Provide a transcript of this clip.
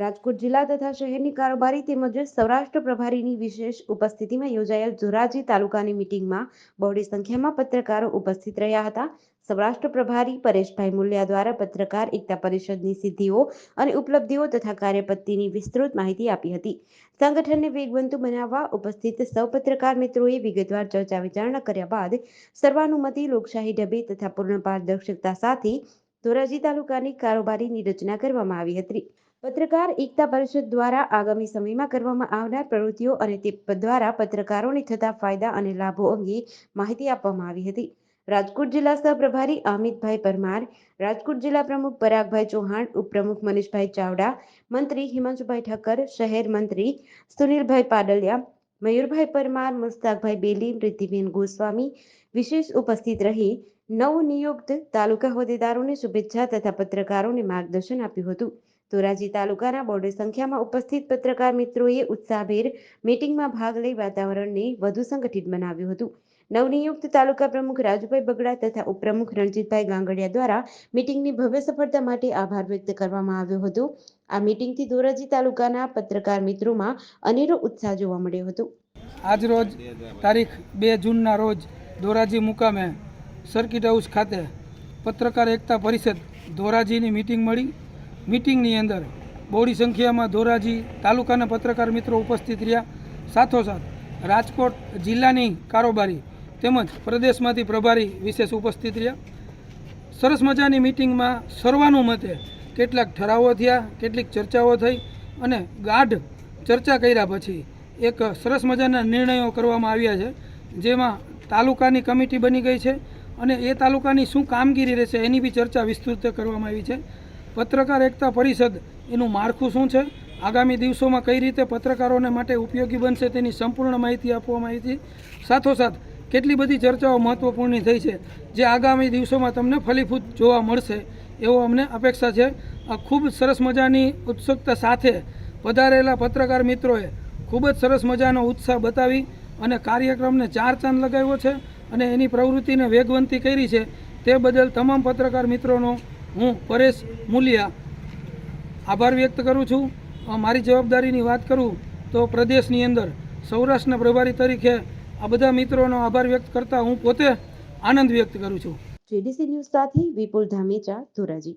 રાજકોટ જિલ્લા તથા શહેરની કારોબારી તેમજ સૌરાષ્ટ્ર પ્રભારીની વિશેષ ઉપસ્થિતિમાં યોજાયેલ ધોરાજી તાલુકાની મિટિંગમાં બહોળી સંખ્યામાં પત્રકારો ઉપસ્થિત રહ્યા હતા. સૌરાષ્ટ્ર પ્રભારી પરેશભાઈ મુલ્યા દ્વારા પત્રકાર એકતા પરિષદની સિદ્ધિઓ અને ઉપલબ્ધિઓ તથા કાર્યપત્તિની વિસ્તૃત માહિતી આપી હતી. સંગઠનને વેગવંતુ બનાવવા ઉપસ્થિત સૌ પત્રકાર મિત્રોએ વિગતવાર ચર્ચા વિચારણા કર્યા બાદ સર્વાનુમતિ, લોકશાહી ઢબે તથા પૂર્ણ પારદર્શકતા સાથે ધોરાજી તાલુકાની કારોબારીની રચના કરવામાં આવી હતી. પત્રકાર એકતા પરિષદ દ્વારા આગામી સમયમાં કરવામાં આવનાર પ્રવૃત્તિઓ અને તે દ્વારા પત્રકારોને થતા ફાયદા અને લાભો અંગે માહિતી આપવામાં આવી હતી. રાજકોટ જિલ્લા સહપ્રભારી અમિતભાઈ પરમાર, રાજકોટ જિલ્લા પ્રમુખ પરાગભાઈ ચૌહાણ, ઉપપ્રમુખ મનીષભાઈ ચાવડા, મંત્રી હિમાંશુભાઈ ઠક્કર, શહેર મંત્રી સુનિલભાઈ પાડલિયા, મયુરભાઈ પરમાર, મુસ્તાકભાઈ બેલી રિદ્ધિબેન ગોસ્વામી વિશેષ ઉપસ્થિત રહી નવનિયુક્ત તાલુકા હોદ્દેદારોને શુભેચ્છા તથા પત્રકારોને માર્ગદર્શન આપ્યું હતું. ધોરાજી તાલુકાના બોર્ડર સંખ્યામાં ઉપસ્થિત પત્રકાર મિત્રોએ ઉત્સાહભેર મીટિંગમાં ભાગ લઈ વાતાવરણને વધુ સંગઠિત બનાવ્યું હતું. નવનિયુક્ત તાલુકા પ્રમુખ રાજુભાઈ બગડા તથા ઉપપ્રમુખ રણજીતભાઈ ગાંગડિયા દ્વારા મીટિંગની ભવ્ય સફળતા માટે આભાર વ્યક્ત કરવામાં આવ્યો હતો. આ મીટિંગથી ધોરાજી તાલુકાના પત્રકાર મિત્રોમાં અનેરો ઉત્સાહ જોવા મળ્યો હતો. આજ રોજ તારીખ બે જૂનના રોજ ધોરાજી મુકામે સર્કિટ હાઉસ ખાતે પત્રકાર એકતા પરિષદ ધોરાજીની મીટિંગ મળી. મિટિંગની અંદર બહોળી સંખ્યામાં ધોરાજી તાલુકાના પત્રકાર મિત્રો ઉપસ્થિત રહ્યા. સાથોસાથ રાજકોટ જિલ્લાની કારોબારી તેમજ પ્રદેશમાંથી પ્રભારી વિશેષ ઉપસ્થિત રહ્યા. સરસ મજાની મિટિંગમાં સર્વાનુમતે કેટલાક ઠરાવો થયા, કેટલીક ચર્ચાઓ થઈ અને ગાઢ ચર્ચા કર્યા પછી એક સરસ મજાના નિર્ણયો કરવામાં આવ્યા છે, જેમાં તાલુકાની કમિટી બની ગઈ છે અને એ તાલુકાની શું કામગીરી રહેશે એની બી ચર્ચા વિસ્તૃત કરવામાં આવી છે. પત્રકાર એકતા પરિષદ, એનું માળખું શું છે? આગામી દિવસોમાં કઈ રીતે પત્રકારોને માટે ઉપયોગી બનશે તેની સંપૂર્ણ માહિતી આપવામાં આવી હતી. સાથોસાથ, કેટલી બધી ચર્ચાઓ મહત્ત્વપૂર્ણ થઈ છે, જે આગામી દિવસોમાં તમને ફલીફૂત જોવા મળશે એવો અમને અપેક્ષા છે. આ ખૂબ સરસ મજાની ઉત્સુકતા સાથે પધારેલા પત્રકાર મિત્રોએ ખૂબ જ સરસ મજાનો ઉત્સાહ બતાવી અને કાર્યક્રમને ચાર ચાંદ લગાવ્યો છે અને એની પ્રવૃત્તિને વેગવંતી કરી છે. તે બદલ તમામ પત્રકાર મિત્રોનો હું પરેશ મુલિયા. આભાર વ્યક્ત કરું છું. મારી જવાબદારીની વાત કરું તો પ્રદેશની અંદર સૌરાષ્ટ્રના પ્રભારી તરીકે આ બધા મિત્રોનો આભાર વ્યક્ત કરતા હું પોતે આનંદ વ્યક્ત કરું છું. જીડીસી ન્યૂઝ સાથે વિપુલ ધામેચા ધોરાજી.